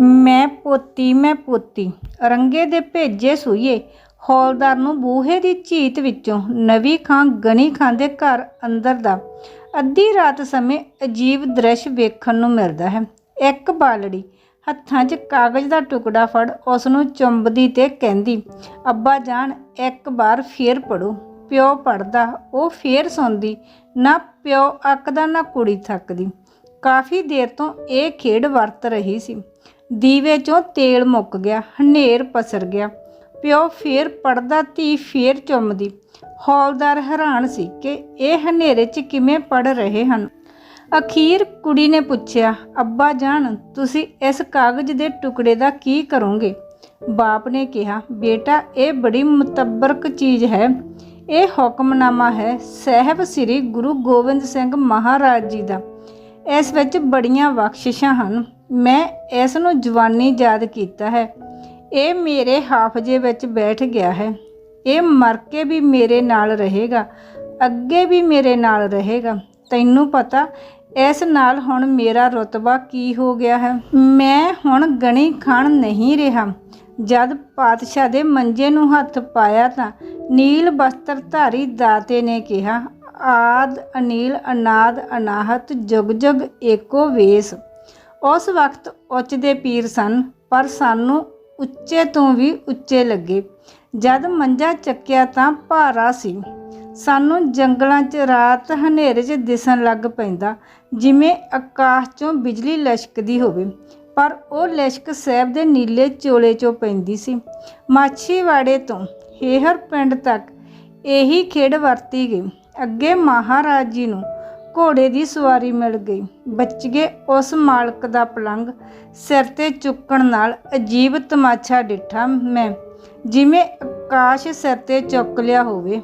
ਮੈਂ ਪੋਤੀ ਮੈਂ ਪੋਤੀ, ਰੰਗੇ ਦੇ ਭੇਜੇ ਸੂਈਏ ਹੌਲਦਾਰ ਨੂੰ ਬੂਹੇ ਦੀ ਝੀਤ ਵਿੱਚੋਂ ਨਵੀਂ ਖਾਂ ਗਣੀ ਖਾਂ ਦੇ ਘਰ ਅੰਦਰ ਦਾ। ਅੱਧੀ ਰਾਤ ਸਮੇਂ ਅਜੀਬ ਦ੍ਰਿਸ਼ ਵੇਖਣ ਨੂੰ ਮਿਲਦਾ ਹੈ। ਇੱਕ ਬਾਲੜੀ ਹੱਥਾਂ 'ਚ ਕਾਗਜ਼ ਦਾ ਟੁਕੜਾ ਫੜ ਉਸ ਨੂੰ ਚੁੰਬਦੀ ਤੇ ਕਹਿੰਦੀ, ਅੱਬਾ ਜਾਨ, ਇੱਕ ਵਾਰ ਫੇਰ ਪੜੋ ਪਿਓ ਪੜਦਾ ਉਹ ਫੇਰ ਸੌਂਦੀ, ਨਾ ਪਿਓ ਅੱਕਦਾ, ਨਾ ਕੁੜੀ ਥੱਕਦੀ। ਕਾਫੀ ਦੇਰ ਤੋਂ ਇਹ ਖੇਡ ਵਰਤ ਰਹੀ ਸੀ। ਦੀਵੇ 'ਚੋਂ ਤੇਲ ਮੁੱਕ ਗਿਆ, ਹਨੇਰ ਪਸਰ ਗਿਆ। ਪਿਓ ਫੇਰ ਪੜਦਾ, ਧੀ ਫੇਰ ਚੁੰਮਦੀ। ਹੌਲਦਾਰ ਹੈਰਾਨ ਸੀ ਕਿ ਇਹ ਹਨੇਰੇ 'ਚ ਕਿਵੇਂ ਪੜ ਰਹੇ ਹਨ। ਅਖੀਰ ਕੁੜੀ ਨੇ ਪੁੱਛਿਆ, ਅੱਬਾ ਜਾਨ, ਤੁਸੀਂ ਇਸ ਕਾਗਜ਼ ਦੇ ਟੁਕੜੇ ਦਾ ਕੀ ਕਰੋਗੇ? ਬਾਪ ਨੇ ਕਿਹਾ, ਬੇਟਾ, ਇਹ ਬੜੀ ਮੁਤਬਰਕ ਚੀਜ਼ ਹੈ। ਇਹ ਹੁਕਮਨਾਮਾ ਹੈ ਸਹਿਬ ਸ੍ਰੀ ਗੁਰੂ ਗੋਬਿੰਦ ਸਿੰਘ ਮਹਾਰਾਜ ਜੀ ਦਾ। ਇਸ ਵਿੱਚ ਬੜੀਆਂ ਬਖਸ਼ਿਸ਼ਾਂ ਹਨ। ਮੈਂ ਇਸ ਨੂੰ ਜਵਾਨੀ ਯਾਦ ਕੀਤਾ ਹੈ। ਇਹ ਮੇਰੇ ਹਾਫਜੇ ਵਿੱਚ ਬੈਠ ਗਿਆ ਹੈ। ਇਹ ਮਰ ਕੇ ਵੀ ਮੇਰੇ ਨਾਲ ਰਹੇਗਾ, ਅੱਗੇ ਵੀ ਮੇਰੇ ਨਾਲ ਰਹੇਗਾ। ਤੈਨੂੰ ਪਤਾ, ਇਸ ਨਾਲ ਹੁਣ ਮੇਰਾ ਰਤਬਾ ਕੀ ਹੋ ਗਿਆ ਹੈ। ਮੈਂ ਹੁਣ ਗਣੀ ਖਾਣ ਨਹੀਂ ਰਿਹਾ। ਜਦ ਪਾਤਸ਼ਾਹ ਦੇ ਮੰਜੇ ਨੂੰ ਹੱਥ ਪਾਇਆ ਤਾਂ ਨੀਲ ਬਸਤਰ ਧਾਰੀ ਦਾਤੇ ਨੇ ਕਿਹਾ, ਆਦ, ਅਨੀਲ, ਅਨਾਦ, ਅਨਾਹਤ ਜੁਗ ਜੁਗ ਏਕੋ ਵੇਸ। ਉਸ ਵਕਤ ਉੱਚ ਦੇ ਪੀਰ ਸਨ, ਪਰ ਸਾਨੂੰ ਉੱਚੇ ਤੋਂ ਵੀ ਉੱਚੇ ਲੱਗੇ। ਜਦ ਮੰਜਾ ਚੱਕਿਆ ਤਾਂ ਭਾਰਾ ਸੀ। ਸਾਨੂੰ ਜੰਗਲਾਂ 'ਚ ਰਾਤ ਹਨੇਰੇ 'ਚ ਦਿਸਣ ਲੱਗ ਪੈਂਦਾ, ਜਿਵੇਂ ਆਕਾਸ਼ 'ਚੋਂ ਬਿਜਲੀ ਲਸ਼ਕਦੀ ਹੋਵੇ। ਪਰ ਉਹ ਲਸ਼ਕ ਸਾਹਿਬ ਦੇ ਨੀਲੇ ਚੋਲੇ 'ਚੋਂ ਪੈਂਦੀ ਸੀ। ਮਾਛੀਵਾੜੇ ਤੋਂ ਹੇਹਰ ਪਿੰਡ ਤੱਕ ਇਹੀ ਖੇਡ ਵਰਤੀ ਗਈ। ਅੱਗੇ ਮਹਾਰਾਜ ਜੀ ਨੂੰ ਘੋੜੇ ਦੀ ਸਵਾਰੀ ਮਿਲ ਗਈ। ਬਚ ਗਏ ਉਸ ਮਾਲਕ ਦਾ ਪਲੰਗ ਸਿਰ ਤੇ ਚੁੱਕਣ ਨਾਲ ਅਜੀਬ ਤਮਾਸ਼ਾ ਡਿੱਠਾ ਮੈਂ। ਜਿਵੇਂ ਆਕਾਸ਼ ਸਿਰ ਤੇ ਚੁੱਕ ਲਿਆ ਹੋਵੇ।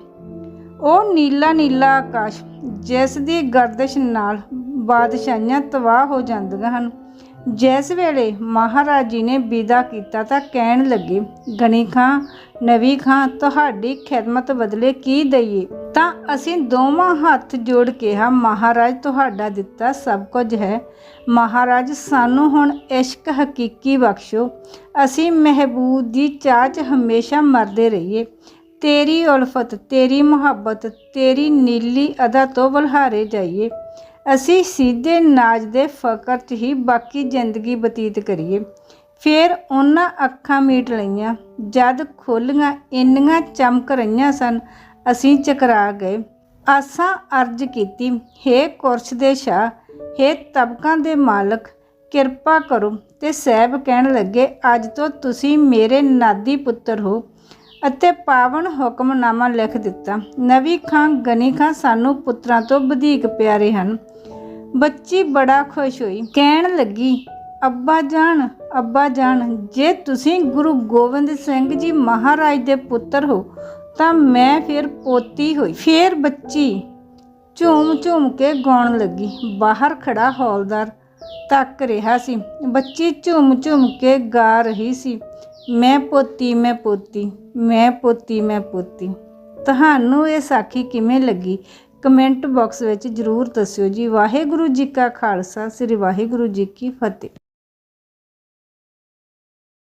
ਉਹ ਨੀਲਾ ਨੀਲਾ ਆਕਾਸ਼, ਜਿਸ ਦੀ ਗਰਦਸ਼ ਨਾਲ ਬਾਦਸ਼ਾਹੀਆਂ ਤਬਾਹ ਹੋ ਜਾਂਦੀਆਂ ਹਨ। ਜਿਸ ਵੇਲੇ ਮਹਾਰਾਜ ਜੀ ਨੇ ਵਿਦਾ ਕੀਤਾ ਤਾਂ ਕਹਿਣ ਲੱਗੇ, ਗਣੀ ਖਾਂ, ਨਵੀ ਖਾਂ, ਤੁਹਾਡੀ ਖਿਦਮਤ ਬਦਲੇ ਕੀ ਦਈਏ? ਤਾਂ ਅਸੀਂ ਦੋਵਾਂ ਹੱਥ ਜੋੜ ਕਿਹਾ, ਮਹਾਰਾਜ, ਤੁਹਾਡਾ ਦਿੱਤਾ ਸਭ ਕੁਝ ਹੈ। ਮਹਾਰਾਜ, ਸਾਨੂੰ ਹੁਣ ਇਸ਼ਕ ਹਕੀਕੀ ਬਖਸ਼ੋ। ਅਸੀਂ ਮਹਿਬੂਬ ਦੀ ਚਾਹ 'ਚ ਹਮੇਸ਼ਾ ਮਰਦੇ ਰਹੀਏ। ਤੇਰੀ ਉਲਫਤ, ਤੇਰੀ ਮੁਹੱਬਤ, ਤੇਰੀ ਨੀਲੀ ਅਦਾ ਤੋਂ ਬਲਹਾਰੇ ਜਾਈਏ। ਅਸੀਂ ਸਿੱਧੇ ਨਾਜ ਦੇ ਫਕਰ 'ਚ ਹੀ ਬਾਕੀ ਜ਼ਿੰਦਗੀ ਬਤੀਤ ਕਰੀਏ। ਫਿਰ ਉਹਨਾਂ ਅੱਖਾਂ ਮੀਟ ਲਈਆਂ। ਜਦ ਖੋਲੀਆਂ, ਇੰਨੀਆਂ ਚਮਕ ਰਹੀਆਂ ਸਨ ਅਸੀਂ ਚਕਰਾ ਗਏ। ਆਸਾਂ ਅਰਜ ਕੀਤੀ, ਹੇ ਕੁਰਸ਼ ਦੇ ਸ਼ਾਹ, ਹੇ ਤਬਕਾਂ ਦੇ ਮਾਲਕ, ਕਿਰਪਾ ਕਰੋ। ਤੇ ਸਹਿਬ ਕਹਿਣ ਲੱਗੇ, ਅੱਜ ਤੋਂ ਤੁਸੀਂ ਮੇਰੇ ਨਾਦੀ ਪੁੱਤਰ ਹੋ ਅਤੇ ਪਾਵਨ ਹੁਕਮਨਾਮਾ ਲਿਖ ਦਿੱਤਾ। ਨਵੀ ਖਾਂ, ਗਨੀ ਖਾਂ ਸਾਨੂੰ ਪੁੱਤਰਾਂ ਤੋਂ ਵਧੇਕ ਪਿਆਰੇ ਹਨ। ਬੱਚੀ ਬੜਾ ਖੁਸ਼ ਹੋਈ। ਕਹਿਣ ਲੱਗੀ, ਅੱਬਾ ਜਾਨ ਅੱਬਾ ਜਾਨ, ਜੇ ਤੁਸੀਂ ਗੁਰੂ ਗੋਬਿੰਦ ਸਿੰਘ ਜੀ ਮਹਾਰਾਜ ਦੇ ਪੁੱਤਰ ਹੋ ਤਾਂ ਮੈਂ ਫਿਰ ਪੋਤੀ ਹੋਈ। ਫਿਰ ਬੱਚੀ ਝੂਮ ਝੂਮ ਕੇ ਗਾਉਣ ਲੱਗੀ। ਬਾਹਰ ਖੜਾ ਹੌਲਦਾਰ ਤੱਕ ਰਿਹਾ ਸੀ। ਬੱਚੀ ਝੂਮ ਝੂਮ ਕੇ ਗਾ ਰਹੀ ਸੀ। ਮੈਂ ਪੋਤੀ ਮੈਂ ਪੋਤੀ ਮੈਂ ਪੋਤੀ ਮੈਂ ਪੋਤੀ। ਤੁਹਾਨੂੰ ਇਹ ਸਾਖੀ ਕਿਵੇਂ ਲੱਗੀ? ਕਮੈਂਟ ਬਾਕਸ ਵਿੱਚ ਜਰੂਰ ਦੱਸਿਓ ਜੀ। ਵਾਹਿਗੁਰੂ ਜੀ ਕਾ ਖਾਲਸਾ, ਸ੍ਰੀ ਵਾਹਿਗੁਰੂ ਜੀ ਕੀ ਫਤਿਹ।